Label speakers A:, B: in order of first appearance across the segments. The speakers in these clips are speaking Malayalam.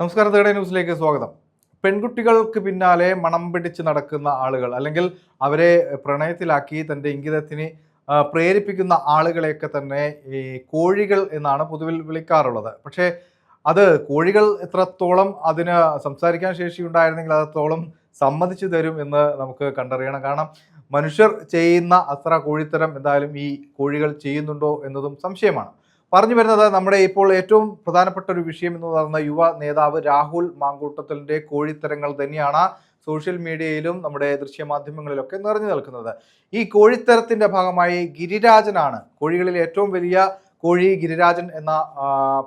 A: നമസ്കാരം തേടെ ന്യൂസിലേക്ക് സ്വാഗതം. പെൺകുട്ടികൾക്ക് പിന്നാലെ മണം പിടിച്ച് നടക്കുന്ന ആളുകൾ അല്ലെങ്കിൽ അവരെ പ്രണയത്തിലാക്കി തന്റെ ഇംഗിതത്തിന് പ്രേരിപ്പിക്കുന്ന ആളുകളെയൊക്കെ തന്നെ ഈ കോഴികൾ എന്നാണ് പൊതുവിൽ വിളിക്കാറുള്ളത്. പക്ഷേ അത് കോഴികൾ എത്രത്തോളം അതിന് സംസാരിക്കാൻ ശേഷി ഉണ്ടായിരുന്നെങ്കിൽ അത്രത്തോളം സമ്മതിച്ചു തരും എന്ന് നമുക്ക് കണ്ടറിയണം. കാരണം മനുഷ്യർ ചെയ്യുന്ന അത്ര കോഴിത്തരം എന്തായാലും ഈ കോഴികൾ ചെയ്യുന്നുണ്ടോ എന്നതും സംശയമാണ്. പറഞ്ഞു വരുന്നത് നമ്മുടെ ഇപ്പോൾ ഏറ്റവും പ്രധാനപ്പെട്ട ഒരു വിഷയം എന്ന് പറയുന്ന യുവ നേതാവ് രാഹുൽ മാങ്കൂട്ടത്തിലിന്റെ കോഴിത്തരങ്ങൾ തന്നെയാണ് സോഷ്യൽ മീഡിയയിലും നമ്മുടെ ദൃശ്യമാധ്യമങ്ങളിലൊക്കെ നിറഞ്ഞു നിൽക്കുന്നത്. ഈ കോഴിത്തരത്തിന്റെ ഭാഗമായി ഗിരിരാജനാണ് കോഴികളിൽ ഏറ്റവും വലിയ കോഴി ഗിരിരാജൻ എന്ന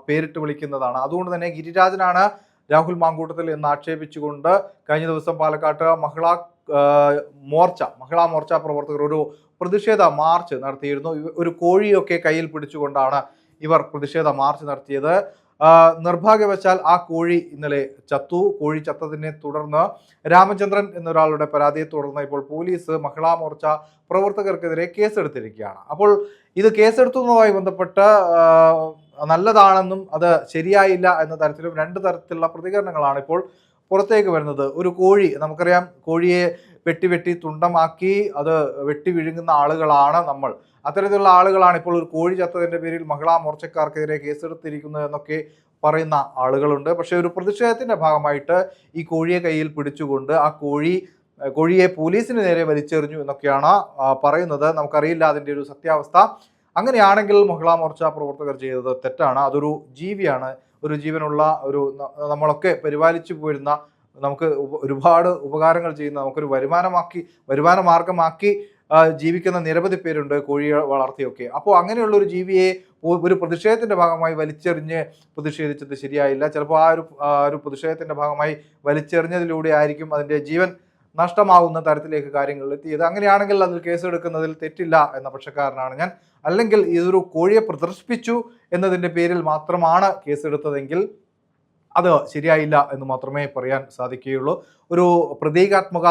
A: പേരിട്ട് വിളിക്കുന്നതാണ്. അതുകൊണ്ട് തന്നെ ഗിരിരാജനാണ് രാഹുൽ മാങ്കൂട്ടത്തിൽ എന്ന് ആക്ഷേപിച്ചുകൊണ്ട് കഴിഞ്ഞ ദിവസം പാലക്കാട്ട് മഹിളാ മോർച്ച മഹിളാ മോർച്ച പ്രവർത്തകർ ഒരു പ്രതിഷേധ മാർച്ച് നടത്തിയിരുന്നു. ഒരു കോഴിയൊക്കെ കയ്യിൽ പിടിച്ചുകൊണ്ടാണ് ഇവർ പ്രതിഷേധ മാർച്ച് നടത്തിയത്. നിർഭാഗ്യവശാൽ ആ കോഴി ഇന്നലെ ചത്തു. കോഴി ചത്തതിനെ തുടർന്ന് രാമചന്ദ്രൻ എന്നൊരാളുടെ പരാതിയെ തുടർന്ന് ഇപ്പോൾ പോലീസ് മഹിളാ മോർച്ച പ്രവർത്തകർക്കെതിരെ കേസെടുത്തിരിക്കുകയാണ്. അപ്പോൾ ഇത് കേസെടുത്തതുമായി ബന്ധപ്പെട്ട് നല്ലതാണെന്നും അത് ശരിയായില്ല എന്ന തരത്തിലും രണ്ട് തരത്തിലുള്ള പ്രതികരണങ്ങളാണ് ഇപ്പോൾ പുറത്തേക്ക് വരുന്നത്. ഒരു കോഴി നമുക്കറിയാം കോഴിയെ വെട്ടി വെട്ടി തുണ്ടമാക്കി അത് വെട്ടി വിഴുങ്ങുന്ന ആളുകളാണ് നമ്മൾ. അത്തരത്തിലുള്ള ആളുകളാണ് ഇപ്പോൾ ഒരു കോഴി ചത്തതിന്റെ പേരിൽ മഹിളാ മോർച്ചക്കാർക്കെതിരെ കേസെടുത്തിരിക്കുന്നത് എന്നൊക്കെ പറയുന്ന ആളുകളുണ്ട്. പക്ഷേ ഒരു പ്രതിഷേധത്തിന്റെ ഭാഗമായിട്ട് ഈ കോഴിയെ കയ്യിൽ പിടിച്ചുകൊണ്ട് ആ കോഴി കോഴിയെ പോലീസിന് നേരെ വലിച്ചെറിഞ്ഞു എന്നൊക്കെയാണ് പറയുന്നത്. നമുക്കറിയില്ല അതിന്റെ ഒരു സത്യാവസ്ഥ. അങ്ങനെയാണെങ്കിൽ മഹിളാ മോർച്ച പ്രവർത്തകർ ചെയ്തത് തെറ്റാണ്. അതൊരു ജീവിയാണ്. ഒരു ജീവനുള്ള ഒരു നമ്മളൊക്കെ പരിപാലിച്ചു പോരുന്ന നമുക്ക് ഒരുപാട് ഉപകാരങ്ങൾ ചെയ്യുന്ന നമുക്കൊരു വരുമാനമാക്കി വരുമാന മാർഗമാക്കി ജീവിക്കുന്ന നിരവധി പേരുണ്ട് കോഴിയെ വളർത്തിയൊക്കെ. അപ്പോൾ അങ്ങനെയുള്ള ഒരു ജീവിയെ ഒരു പ്രതിഷേധത്തിന്റെ ഭാഗമായി വലിച്ചെറിഞ്ഞ് പ്രതിഷേധിച്ചത് ശരിയായില്ല. ചിലപ്പോൾ ആ ഒരു ഒരു പ്രതിഷേധത്തിന്റെ ഭാഗമായി വലിച്ചെറിഞ്ഞതിലൂടെ ആയിരിക്കും അതിന്റെ ജീവൻ നഷ്ടമാവുന്ന തരത്തിലേക്ക് കാര്യങ്ങൾ എത്തിയത്. അങ്ങനെയാണെങ്കിൽ അതിൽ കേസെടുക്കുന്നതിൽ തെറ്റില്ല എന്ന പക്ഷക്കാരനാണ് ഞാൻ. അല്ലെങ്കിൽ ഇതൊരു കോഴിയെ പ്രദർശിപ്പിച്ചു എന്നതിന്റെ പേരിൽ മാത്രമാണ് കേസെടുത്തതെങ്കിൽ അത് ശരിയായില്ല എന്ന് മാത്രമേ പറയാൻ സാധിക്കുകയുള്ളൂ. ഒരു പ്രതീകാത്മക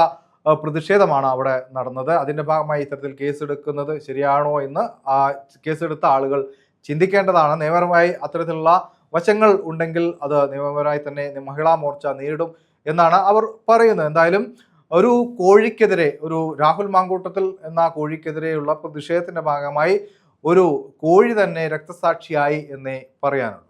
A: പ്രതിഷേധമാണ് അവിടെ നടന്നത്. അതിന്റെ ഭാഗമായി ഇത്തരത്തിൽ കേസെടുക്കുന്നത് ശരിയാണോ എന്ന് ആ കേസെടുത്ത ആളുകൾ ചിന്തിക്കേണ്ടതാണ്. നിയമപരമായി അത്തരത്തിലുള്ള വശങ്ങൾ ഉണ്ടെങ്കിൽ അത് നിയമപരമായി തന്നെ മഹിളാ മോർച്ച നേരിടും എന്നാണ് അവർ പറയുന്നത്. എന്തായാലും ഒരു കോഴിക്കെതിരെ ഒരു രാഹുൽ മാങ്കൂട്ടത്തിൽ എന്ന കോഴിക്കെതിരെയുള്ള പ്രതിഷേധത്തിന്റെ ഭാഗമായി ഒരു കോഴി തന്നെ രക്തസാക്ഷിയായി എന്നേ പറയാനുള്ളൂ.